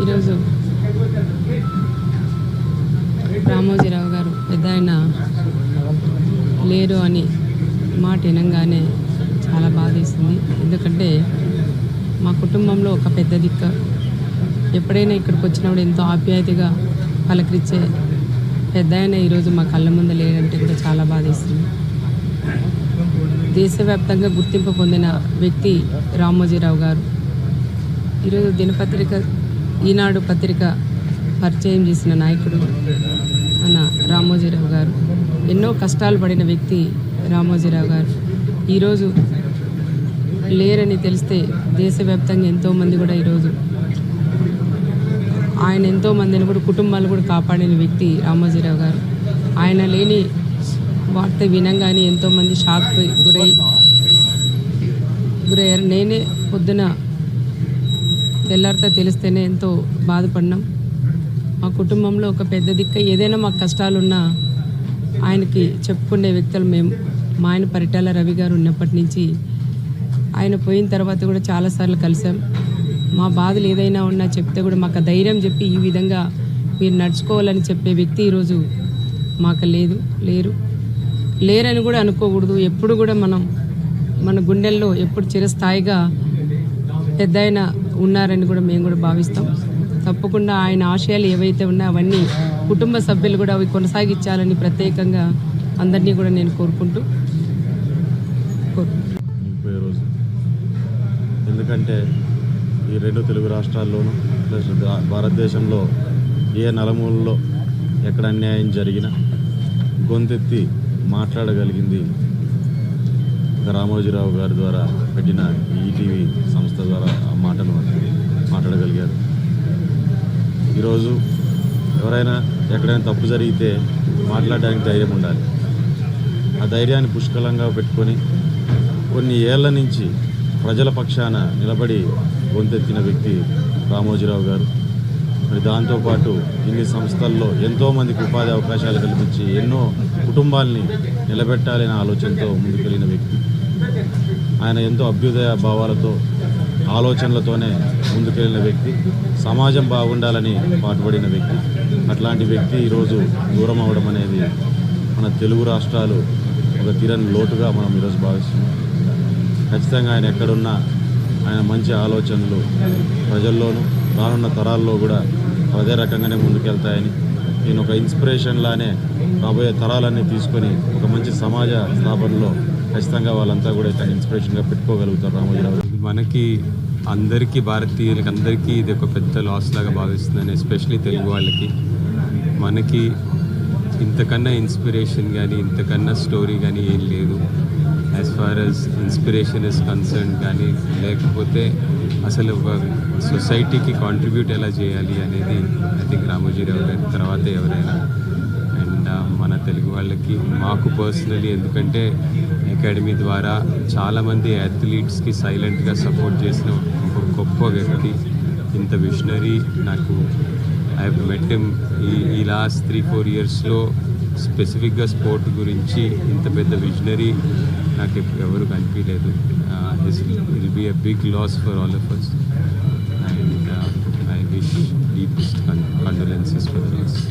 ఈరోజు రామోజీరావు గారు పెద్ద ఆయన లేరు అని మాట వినంగానే చాలా బాధేస్తుంది ఎందుకంటే మా కుటుంబంలో ఒక పెద్ద దిక్క. ఎప్పుడైనా ఇక్కడికి వచ్చినప్పుడు ఎంతో ఆప్యాయతగా పలకరించే పెద్ద ఆయన ఈరోజు మా కళ్ళ ముందు లేడంటే కూడా చాలా బాధేస్తుంది దేశవ్యాప్తంగా గుర్తింపు పొందిన వ్యక్తి రామోజీరావు గారు. ఈరోజు దినపత్రిక ఈనాడు పత్రిక పరిచయం చేసిన నాయకుడు మన రామోజీరావు గారు. ఎన్నో కష్టాలు పడిన వ్యక్తి రామోజీరావు గారు. ఈరోజు లేరని తెలిస్తే దేశవ్యాప్తంగా ఎంతోమంది కూడా ఈరోజు ఆయన ఎంతోమందిని కూడా కుటుంబాలు కూడా కాపాడిన వ్యక్తి రామోజీరావు గారు. ఆయన లేని వార్త వినంగానే ఎంతోమంది షాక్ గురై గురయ్యారు. నేనే పొద్దున తెల్లారితే తెలిస్తేనే ఎంతో బాధపడినాం మా కుటుంబంలో ఒక పెద్ద దిక్క ఏదైనా మాకు కష్టాలున్నా ఆయనకి చెప్పుకునే వ్యక్తులు మేము మా ఆయన పరిటాల రవి గారు ఉన్నప్పటి నుంచి ఆయన పోయిన తర్వాత కూడా చాలాసార్లు కలిసాం. మా బాధలు ఏదైనా ఉన్నా చెప్తే కూడా మాకు ధైర్యం చెప్పి ఈ విధంగా మీరు నడుచుకోవాలని చెప్పే వ్యక్తి ఈరోజు మాకు లేదు లేరు. లేరని కూడా అనుకోకూడదు. ఎప్పుడు కూడా మనం మన గుండెల్లో ఎప్పుడు చిరస్థాయిగా పెద్ద ఉన్నారని కూడా మేము కూడా భావిస్తాం. తప్పకుండా ఆయన ఆశయాలు ఏవైతే ఉన్నాయో అవన్నీ కుటుంబ సభ్యులు కూడా అవి కొనసాగించాలని ప్రత్యేకంగా అందరినీ కూడా నేను కోరుకుంటూ రోజు. ఎందుకంటే ఈ రెండు తెలుగు రాష్ట్రాల్లోనూ ప్లస్ భారతదేశంలో ఏ నలుమూలలో ఎక్కడ అన్యాయం జరిగినా గొంతెత్తి మాట్లాడగలిగింది రామోజీరావు గారి ద్వారా పెట్టిన ఈటీవీ సంస్థ ద్వారా ఆ మాటలు మాట్లాడగలిగారు. ఈరోజు ఎవరైనా ఎక్కడైనా తప్పు జరిగితే మాట్లాడడానికి ధైర్యం ఉండాలి. ఆ ధైర్యాన్ని పుష్కలంగా పెట్టుకొని కొన్ని ఏళ్ళ నుంచి ప్రజల పక్షాన నిలబడి గొంతెత్తిన వ్యక్తి రామోజీరావు గారు. మరి దాంతోపాటు ఇన్ని సంస్థల్లో ఎంతోమందికి ఉపాధి అవకాశాలు కల్పించి ఎన్నో కుటుంబాల్ని నిలబెట్టాలనే ఆలోచనతో ముందుకెళ్ళిన వ్యక్తి. ఆయన ఎంతో అభ్యుదయ భావాలతో ఆలోచనలతోనే ముందుకెళ్ళిన వ్యక్తి. సమాజం బాగుండాలని పాటుపడిన వ్యక్తి. అట్లాంటి వ్యక్తి ఈరోజు దూరం అవడం అనేది మన తెలుగు రాష్ట్రాలు ఒక తీరని లోటుగా మనం ఈరోజు భావిస్తున్నాం. ఖచ్చితంగా ఆయన ఎక్కడున్నా ఆయన మంచి ఆలోచనలు ప్రజల్లోనూ రానున్న తరాల్లో కూడా అదే రకంగానే ముందుకెళ్తాయని నేను ఒక ఇన్స్పిరేషన్లానే రాబోయే తరాలన్నీ తీసుకొని ఒక మంచి సమాజ స్థాపనలో ఖచ్చితంగా వాళ్ళంతా కూడా ఇతను ఇన్స్పిరేషన్గా పెట్టుకోగలుగుతారు రామోజీరావు మనకి అందరికీ భారతీయులకి అందరికీ ఇది ఒక పెద్ద లాస్ లాగా భావిస్తుందని ఎస్పెషలీ తెలుగు వాళ్ళకి. మనకి ఇంతకన్నా ఇన్స్పిరేషన్ కానీ ఇంతకన్నా స్టోరీ కానీ ఏం లేదు. As far as inspiration is concerned కానీ లేకపోతే అసలు ఒక సొసైటీకి కాంట్రిబ్యూట్ ఎలా చేయాలి అనేది ఐ థింక్ రామోజీరావు గారి తర్వాత ఎవరైనా. అండ్ మన తెలుగు వాళ్ళకి మాకు పర్సనలీ ఎందుకంటే అకాడమీ ద్వారా చాలామంది అథ్లీట్స్కి సైలెంట్గా సపోర్ట్ చేసిన ఒక గొప్ప వ్యక్తి. ఇంత విషనరీ నాకు ఐ మెట్ హిమ్ ఈ ఈ లాస్ట్ త్రీ ఫోర్ ఇయర్స్లో స్పెసిఫిక్గా స్పోర్ట్ గురించి ఇంత పెద్ద విజనరీ నాకు ఎప్- ఎవరు కనిపించలేదు will be a big loss for all of us and I wish deepest condolences for the loss